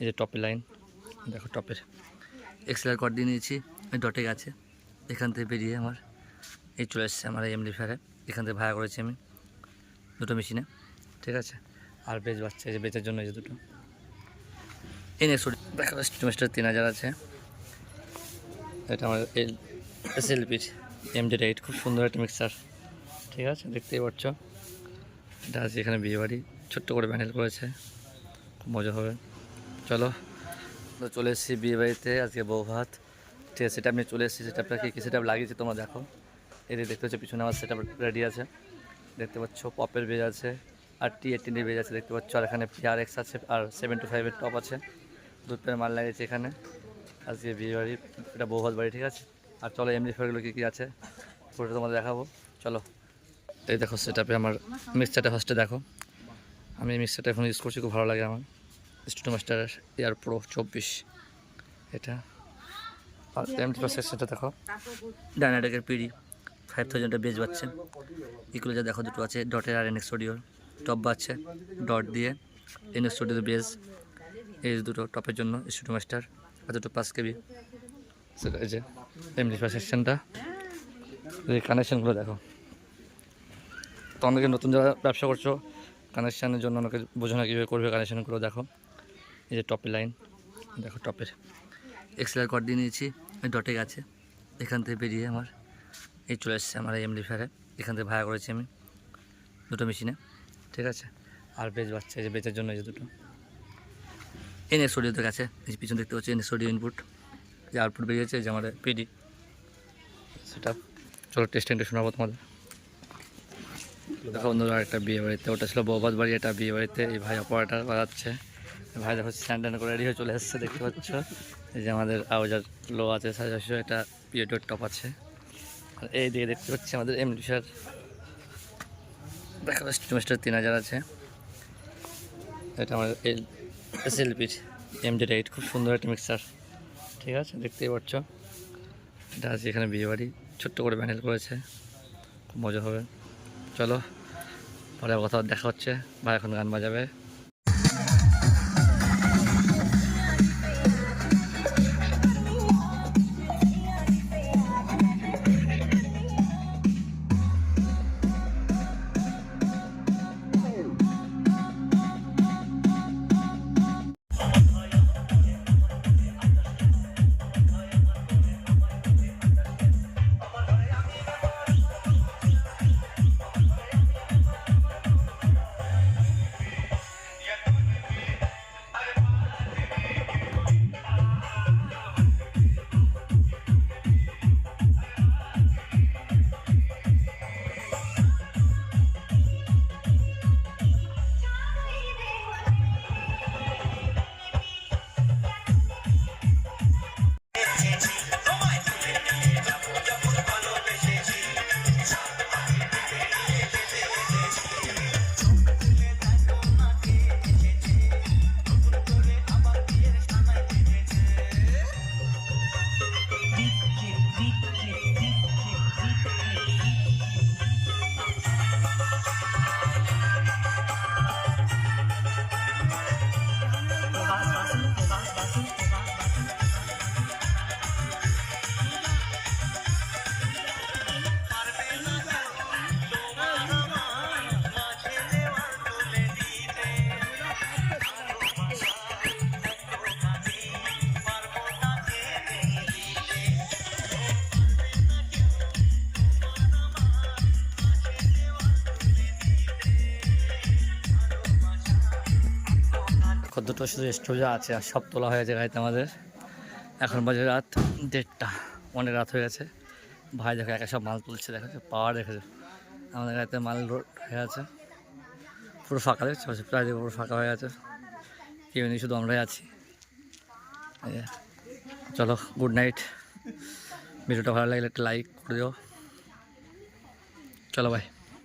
এই যে টপের লাইন দেখো টপের এক্সেলার কর দিয়ে নিয়েছি ওই ডটে গেছে। এখান থেকে বেরিয়ে আমার এই চলে এসছে আমার এমডি ফেয়ারে এখান থেকে ভাড়া করেছি আমি দুটো মেশিনে ঠিক আছে? আর বেচ বাচ্চা যে বেচার জন্য এই যে দুটো। এই নেক্সট দেখা যাচ্ছে তিন হাজার আছে। এটা আমার এল এস এলপির এমডি এইট খুব সুন্দর একটা মিক্সার ঠিক আছে, দেখতেই পাচ্ছ। এটা আছে এখানে বিয়েবাড়ি ছোট্ট করে প্যানেল করেছে। খুব মজা হবে। চলো তো চলে এসেছি বিয়ে বাড়িতে, আজকে বউ ভাত। ঠিক আছে সেটা আমি চলে এসেছি সেটা আপনাকে কী সেটা লাগিয়েছি তোমরা দেখো। যে দেখতে পাচ্ছ, পিছনে আমার সেটা রেডি আছে। দেখতে পাচ্ছ, পপের বেজ আছে, আর টি এইটিনের বেজ আছে, দেখতে পাচ্ছ। আর এখানে পিআর এক্স আছে, আর সেভেন টু ফাইভের টপ আছে। দুধ পেয়ে মাল লাগিয়েছে এখানে। আজকে বিয়ে বাড়ি, এটা বউ ভাত বাড়ি, ঠিক আছে? আর চলো এমনি ফেয়ারগুলো কী কী আছে? পুরোটা তোমাদের দেখাবো। চলো। এই দেখো সেটাপে আমার মিক্সচারটা ফার্স্টে দেখো। আমি এই মিক্সচারটা এখন ইউজ করছি, খুব ভালো লাগে আমার। স্টুডিও মাস্টার এয়ার প্রো চব্বিশ। এটা। আর এমটি সেটা দেখো। ডায়নাটেকের পিডি ফাইভ থাউজেন্ডটা বেজ পাচ্ছে এগুলো যা দেখো, দুটো আছে। ডটের আর এনএক্স স্টুডিওর টপ বাচ্ছে ডট দিয়ে এনএক্স স্টুডিও বেজ এই দুটো টপের জন্য স্টুডিও মাস্টার আর দুটো পাঁচ কেবি সেটা এই যে। এমডি সেকশনটা এই কানেকশানগুলো দেখো। তো অনেকে নতুন যারা ব্যবসা করছ কানেকশানের জন্য অনেকে বোঝো না কীভাবে করবে কানেকশানগুলো দেখো। এই যে টপের লাইন দেখো টপের এক্সেলার কর দিয়ে নিয়েছি ডটে গেছে। এখান থেকে বেরিয়ে আমার, এই চলে এসছে আমার এমডি ফেয়ারে এখান থেকে ভাড়া করেছি আমি দুটো মেশিনে ঠিক আছে? আর বেচ বাচ্চা যে বেচার জন্য যে দুটো। এনএক্স স্টুডিওতে গেছে পিছনে দেখতে পাচ্ছি এনএক্স স্টুডিও ইনপুট যে আউটপুট বেরিয়েছে যে আমাদের পিডি সেটা চলো টেস্টিংটা শোনাবো তোমাদের। দেখো বন্ধুরা, একটা বিয়ে বাড়িতে, ওটা ছিল বৌবাদ বাড়ি, এটা বিয়ে বাড়িতে এই ভাই অপারেটার বাজাচ্ছে। ভাই দেখো স্ট্যান্ড করে রেডি হয়ে চলে এসছে, দেখতে পাচ্ছ? এই যে আমাদের আওয়াজার লো আছে, সাজা এটা পিওটোর টপ আছে। আর এই দিকে দেখতে পাচ্ছি আমাদের এমডি স্যার দেখা যাচ্ছে তিন হাজার আছে। এটা আমাদের এল এস এলপির এমডি এইট খুব সুন্দর একটা মিক্সার ঠিক আছে, দেখতেই পাচ্ছ। এটা আছে এখানে বিয়েবাড়ি ছোট্ট করে ব্যান্ডেল করেছে। খুব মজা হবে। চলো, পরে কথা দেখা হচ্ছে। ভাই এখন গান বাজাবে। দুটো শুধু স্টোভা আছে আর সব তোলা হয়ে গেছে গাড়িতে আমাদের। এখন বাজে রাত দেড়টা অনেক রাত হয়ে গেছে। ভাই দেখো, একা সব মাল তুলছে, দেখো পাওয়ার দেখেছে আমাদের গাড়িতে মাল লোড হয়ে আছে। পুরো ফাঁকা দেখছ? প্রায় পুরো ফাঁকা হয়ে গেছে কেউ নেই, শুধু আমরাই আছি। চলো গুড নাইট ভিডিওটা ভালো লাগলে একটা লাইক করে দিও। চলো ভাই